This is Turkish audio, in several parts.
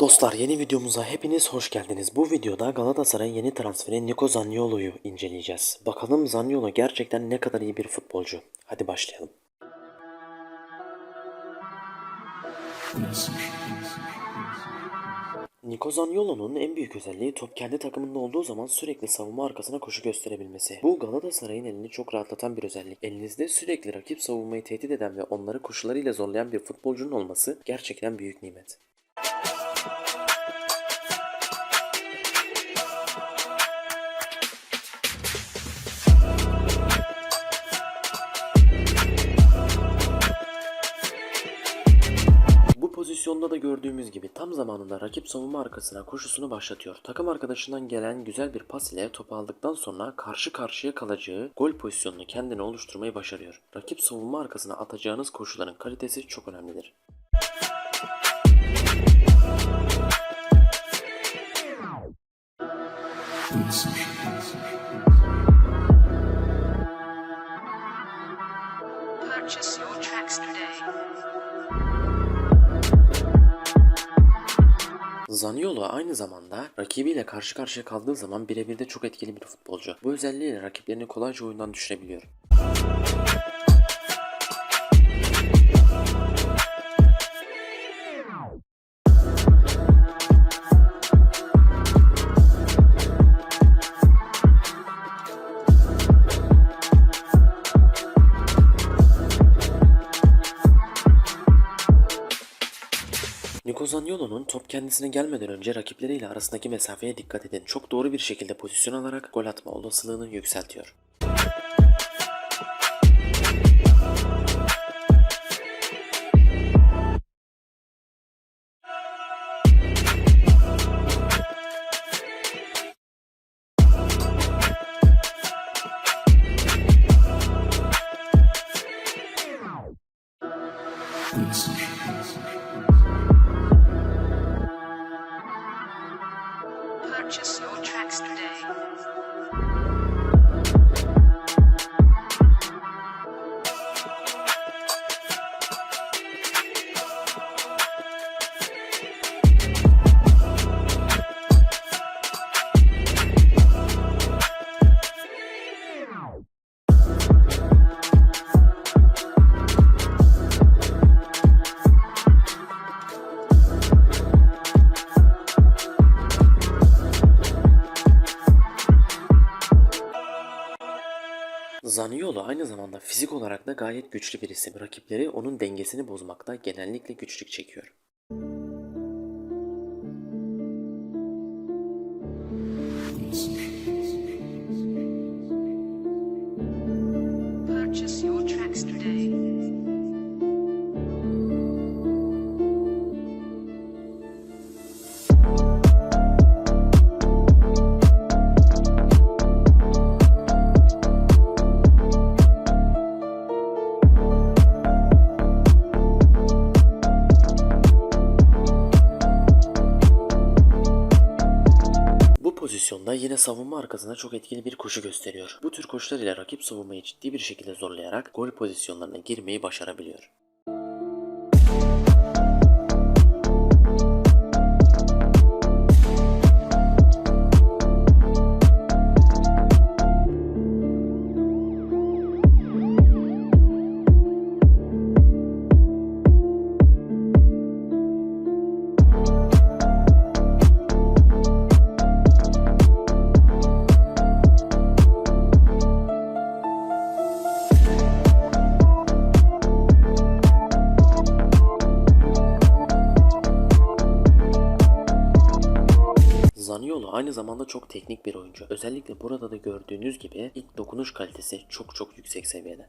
Dostlar yeni videomuza hepiniz hoş geldiniz. Bu videoda Galatasaray'ın yeni transferi Nico Zaniolo'yu inceleyeceğiz. Bakalım Zaniolo gerçekten ne kadar iyi bir futbolcu. Hadi başlayalım. Nico Zaniolo'nun en büyük özelliği top kendi takımında olduğu zaman sürekli savunma arkasına koşu gösterebilmesi. Bu Galatasaray'ın elini çok rahatlatan bir özellik. Elinizde sürekli rakip savunmayı tehdit eden ve onları koşularıyla zorlayan bir futbolcunun olması gerçekten büyük nimet. Pozisyonda da gördüğümüz gibi tam zamanında rakip savunma arkasına koşusunu başlatıyor. Takım arkadaşından gelen güzel bir pas ile topu aldıktan sonra karşı karşıya kalacağı gol pozisyonunu kendine oluşturmayı başarıyor. Rakip savunma arkasına atacağınız koşuların kalitesi çok önemlidir. Purchase Zaniolo aynı zamanda rakibiyle karşı karşıya kaldığı zaman birebir de çok etkili bir futbolcu. Bu özelliğiyle rakiplerini kolayca oyundan düşürebiliyor. Zaniolo'nun top kendisine gelmeden önce rakipleriyle arasındaki mesafeye dikkat edin. Çok doğru bir şekilde pozisyon alarak gol atma olasılığını yükseltiyor. Zaniolo aynı zamanda fizik olarak da gayet güçlü bir isim. Rakipleri onun dengesini bozmakta genellikle güçlük çekiyor. Pozisyonda yine savunma arkasına çok etkili bir koşu gösteriyor. Bu tür koşular ile rakip savunmayı ciddi bir şekilde zorlayarak gol pozisyonlarına girmeyi başarabiliyor. Aynı zamanda çok teknik bir oyuncu. Özellikle burada da gördüğünüz gibi ilk dokunuş kalitesi çok çok yüksek seviyede.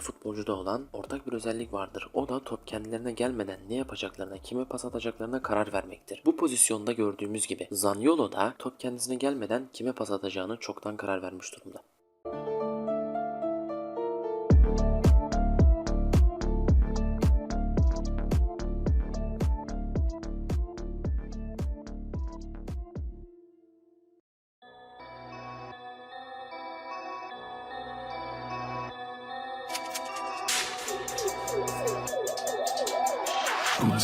Futbolcuda olan ortak bir özellik vardır. O da top kendilerine gelmeden ne yapacaklarına, kime pas atacaklarına karar vermektir. Bu pozisyonda gördüğümüz gibi Zaniolo da top kendisine gelmeden kime pas atacağını çoktan karar vermiş durumda. Today.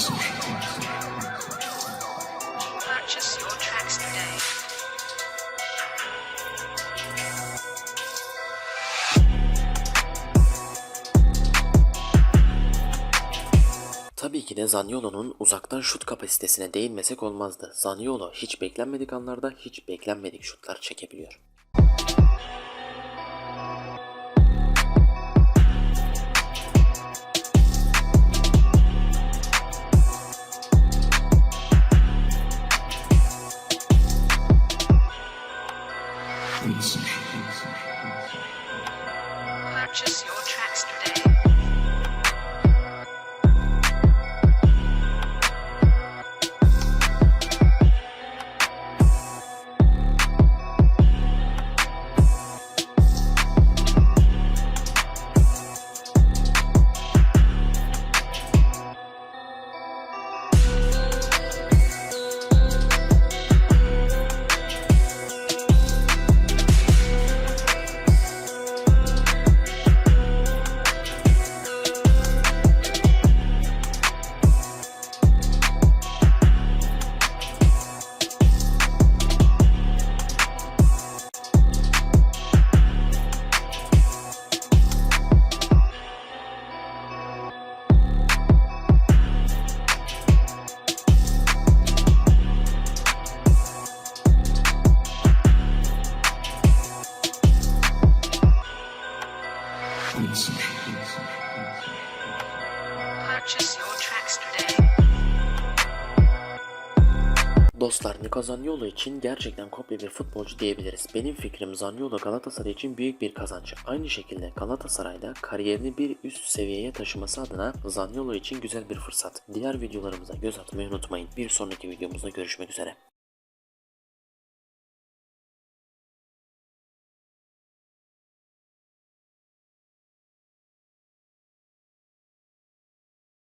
Tabii ki de Zaniolo'nun uzaktan şut kapasitesine değinmesek olmazdı. Zaniolo hiç beklenmedik anlarda hiç beklenmedik şutlar çekebiliyor. Dostlar Nico Zaniolo için gerçekten kopya bir futbolcu diyebiliriz. Benim fikrim Zaniolo Galatasaray için büyük bir kazanç. Aynı şekilde Galatasaray'da kariyerini bir üst seviyeye taşıması adına Zaniolo için güzel bir fırsat. Diğer videolarımıza göz atmayı unutmayın. Bir sonraki videomuzda görüşmek üzere.